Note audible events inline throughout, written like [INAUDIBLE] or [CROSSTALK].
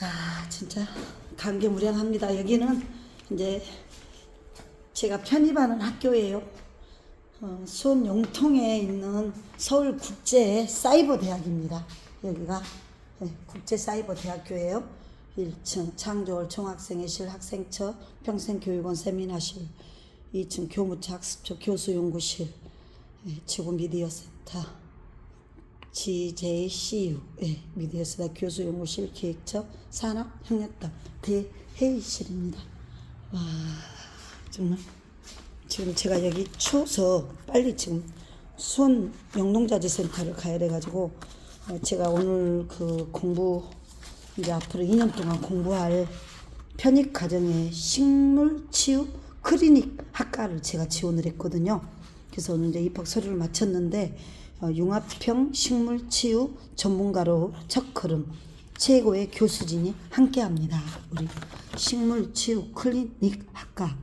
아 진짜 감개무량합니다. 여기는 이제 제가 편입하는 학교예요. 어, 수원 용통에 있는 서울 국제 사이버 대학입니다. 여기가 네, 국제 사이버 대학교예요. 1층 창조월 총학생회실 학생처 평생교육원 세미나실 2층 교무처 학습처 교수연구실 네, 지구 미디어센터 GJCU 예, 미디어스다 교수 연구실 기획처 산업협력단 대회의실입니다. 와 정말 지금 제가 여기 추워서 빨리 지금 수원 영농자재센터를 가야 돼가지고 어, 제가 오늘 그 공부 이제 앞으로 2년 동안 공부할 편입 과정에 식물 치유 클리닉 학과를 제가 지원을 했거든요. 그래서 오늘 이제 입학 서류를 마쳤는데 어, 융합형 식물 치유 전문가로 첫 걸음 최고의 교수진이 함께합니다. 우리 식물 치유 클리닉 학과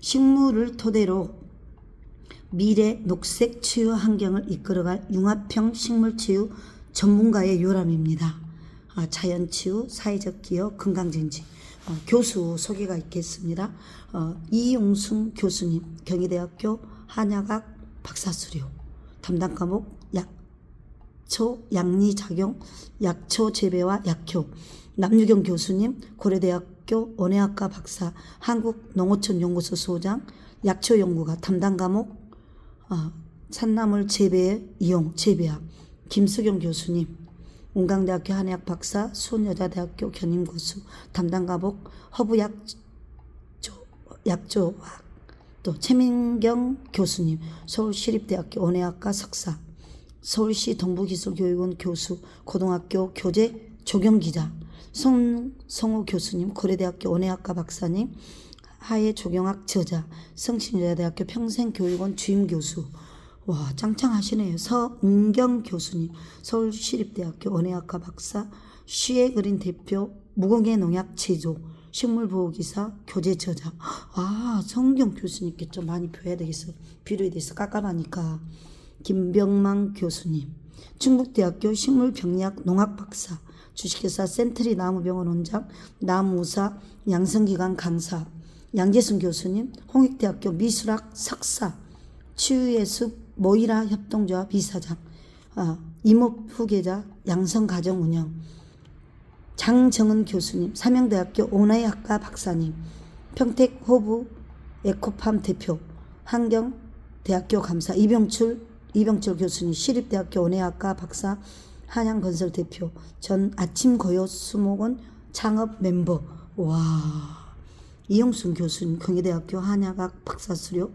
식물을 토대로 미래 녹색 치유 환경을 이끌어갈 융합형 식물 치유 전문가의 요람입니다. 아, 자연 치유, 사회적 기여, 건강증진. 어, 교수 소개가 있겠습니다. 어, 이용순 교수님, 경희대학교 한약학 박사수료, 담당 과목 약초 양리작용, 약초 재배와 약효. 남유경 교수님, 고려대학교 원예학과 박사, 한국농어촌연구소 소장, 약초 연구가 담당 과목 어, 산나물 재배 이용 재배학 김수경 교수님 운강대학교 한의학 박사 수원여자대학교 견임고수 담당 과목 허브약조 약조학 또 최민경 교수님 서울시립대학교 원예학과 석사 서울시 동부기술교육원 교수 고등학교 교재 조경기자 송, 성우 교수님 고려대학교 원예학과 박사님 하예 조경학 저자 성신여자대학교 평생교육원 주임교수. 와 짱짱하시네요. 서은경 교수님 서울시립대학교 원예학과 박사 시의 그린 대표 무공해 농약 제조 식물보호기사 교재 저자 아 성경 교수님께 좀 많이 배워야 되겠어. 비료에 대해서 깜깜하니까. 김병망 교수님. 충북대학교 식물병리학 농학 박사. 주식회사 센트리 나무병원 원장. 나무사 양성기관 강사. 양재순 교수님. 홍익대학교 미술학 석사. 치유예습 모이라 협동조합 이사장. 아, 이목 후계자 양성가정운영. 장정은 교수님. 삼양대학교 온화의학과 박사님 평택 호부 에코팜 대표 한경 대학교 감사 이병출 이병철 교수님 시립대학교 온화의학과 박사 한양건설 대표 전 아침고요 수목원 창업 멤버 와 이용순 교수님 경희대학교 한약학 박사 수료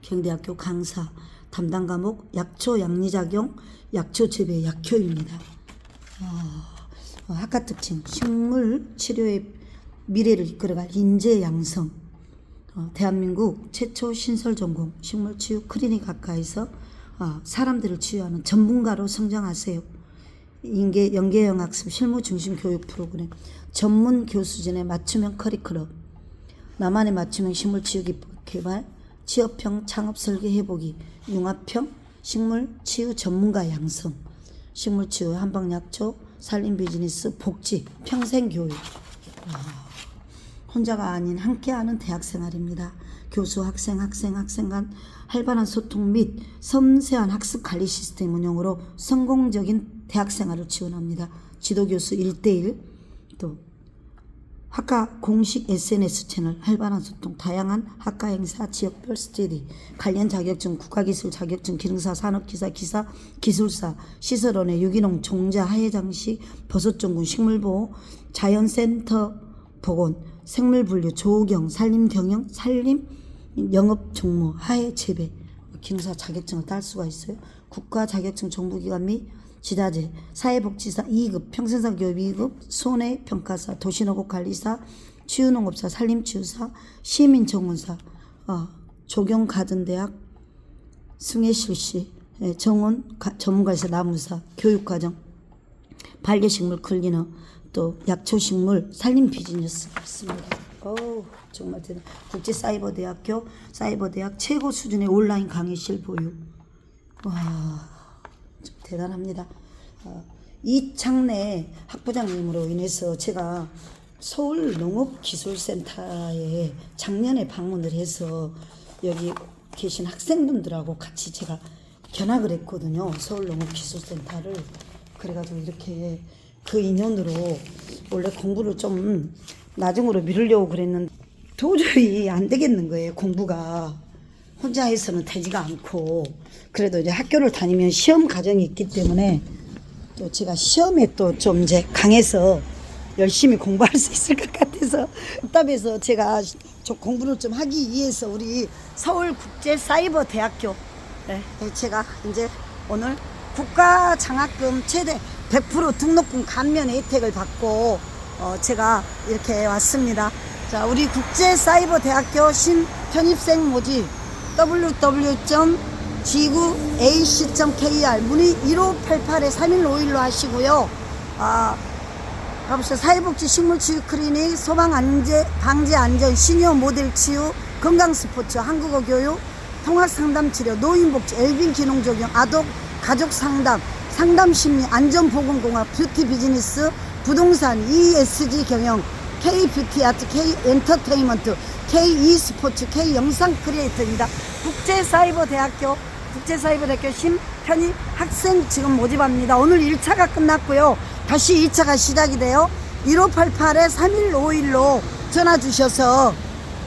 경대학교 강사 담당 과목 약초 양리작용 약초 재배 약효입니다. 어, 학과 특징 식물 치료의 미래를 이끌어갈 인재 양성. 어, 대한민국 최초 신설 전공 식물 치유 클리닉 학과에서 어, 사람들을 치유하는 전문가로 성장하세요. 인계 연계형 학습 실무 중심 교육 프로그램 전문 교수진의 맞춤형 커리큘럼 나만의 맞춤형 식물 치유 기법 개발 취업형 창업 설계 해보기 융합형 식물 치유 전문가 양성 식물 치유 한방약초 살림 비즈니스 복지 평생 교육 혼자가 아닌 함께하는 대학 생활입니다. 교수, 학생, 학생, 학생 간 활발한 소통 및 섬세한 학습 관리 시스템 운영으로 성공적인 대학 생활을 지원합니다. 지도교수 1대1 또 학과 공식 SNS 채널 활발한 소통, 다양한 학과 행사, 지역별 스터디, 관련 자격증, 국가기술 자격증, 기능사, 산업기사, 기사, 기술사, 시설원의 유기농, 종자, 하해장식, 버섯종군, 식물보호, 자연센터 복원, 생물 분류, 조경, 산림 경영, 산림, 영업종무, 하해 재배, 기능사 자격증을 딸 수가 있어요. 국가 자격증 정부기관 및 지자재, 사회복지사 2급, 평생사 교육 2급, 손해평가사, 도시농업 관리사, 치유농업사, 산림치유사, 시민정원사, 어, 조경가든대학, 승혜실시, 예, 정원 가- 전문가에서 나무사, 교육과정, 반려식물 클리너, 또 약초식물 산림 비즈니스 있습니다. 어우 정말 대단. 국제 사이버 대학교 사이버 대학 최고 수준의 온라인 강의실 보유. 와좀 대단합니다. 어, 이창래 학부장님으로 인해서 제가 서울 농업기술센터에 작년에 방문을 해서 여기 계신 학생분들하고 같이 제가 견학을 했거든요. 서울 농업기술센터를. 그래가지고 이렇게 그 인연으로 원래 공부를 좀 나중으로 미루려고 그랬는데 도저히 안 되겠는 거예요. 공부가. 혼자 해서는 되지가 않고 그래도 이제 학교를 다니면 시험 과정이 있기 때문에 또 제가 시험에 또 좀 이제 강해서 열심히 공부할 수 있을 것 같아서 답답해서 제가 좀 공부를 좀 하기 위해서 우리 서울국제사이버대학교 네, 제가 이제 오늘 국가장학금 최대 100% 등록금 감면 혜택을 받고 어, 제가 이렇게 왔습니다. 자, 우리 국제사이버대학교 신편입생 모집 www.지구ac.kr 문의 1588에 3151로 하시고요. 아, 가보시죠. 사회복지 식물치유 클리닉, 소방 안제, 방제 안전, 시니어 모델 치유, 건강 스포츠, 한국어 교육, 통학 상담 치료, 노인복지, 엘빈 기능 적용, 아동 가족 상담, 상담 심리, 안전 보건 공학, 뷰티 비즈니스, 부동산, ESG 경영, K 뷰티 아트, K 엔터테인먼트, K e 스포츠, K 영상 크리에이터입니다. 국제사이버대학교 국제사이버대학교 심편입 학생 지금 모집합니다. 오늘 1차가 끝났고요. 다시 2차가 시작이 돼요. 1588에 3151로 전화 주셔서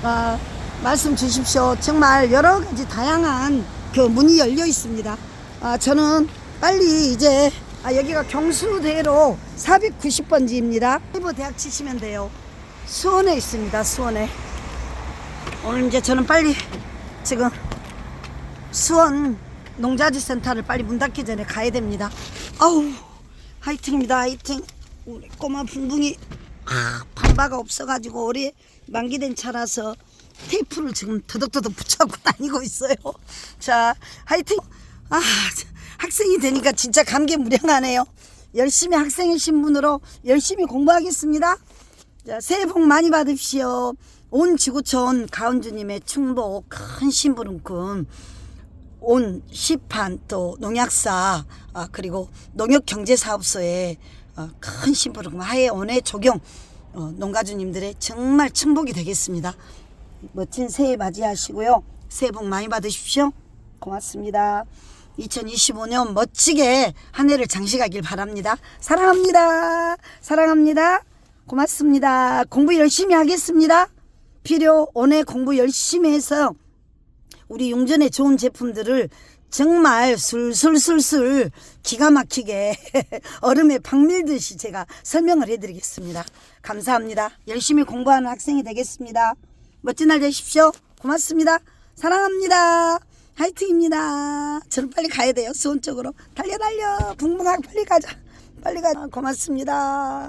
아, 말씀 주십시오. 정말 여러 가지 다양한 그 문이 열려 있습니다. 아, 저는 빨리 이제 아, 여기가 경수대로 490번지입니다. 사이버 대학 치시면 돼요. 수원에 있습니다. 수원에. 오늘 이제 저는 빨리 지금 수원 농자재 센터를 빨리 문 닫기 전에 가야 됩니다. 아우 화이팅입니다. 화이팅. 우리 꼬마 붕붕이 아, 반바가 없어가지고 올해 만기된 차라서 테이프를 지금 더덕더덕 붙여갖고 [LAUGHS] 다니고 있어요. 자, 화이팅. 아, 학생이 되니까 진짜 감개무량하네요. 열심히 학생이신 분으로 열심히 공부하겠습니다. 자, 새해 복 많이 받으십시오. 온 지구촌 가은주님의 충복 큰 심부름꾼 온 시판 또 농약사 아, 그리고 농협경제사업소에 어, 큰 심부름 하에 온해 조경 어, 농가주님들의 정말 충복이 되겠습니다. 멋진 새해 맞이하시고요. 새해 복 많이 받으십시오. 고맙습니다. 2025년 멋지게 한 해를 장식하길 바랍니다. 사랑합니다. 사랑합니다. 고맙습니다. 공부 열심히 하겠습니다. 필요 온해 공부 열심히 해서 우리 용전의 좋은 제품들을 정말 술술술술 기가 막히게 [LAUGHS] 얼음에 박 밀듯이 제가 설명을 해드리겠습니다. 감사합니다. 열심히 공부하는 학생이 되겠습니다. 멋진 날 되십시오. 고맙습니다. 사랑합니다. 화이팅입니다. 저는 빨리 가야 돼요. 수원 쪽으로. 달려 달려. 붕붕하게 빨리 가자. 빨리 가자. 고맙습니다.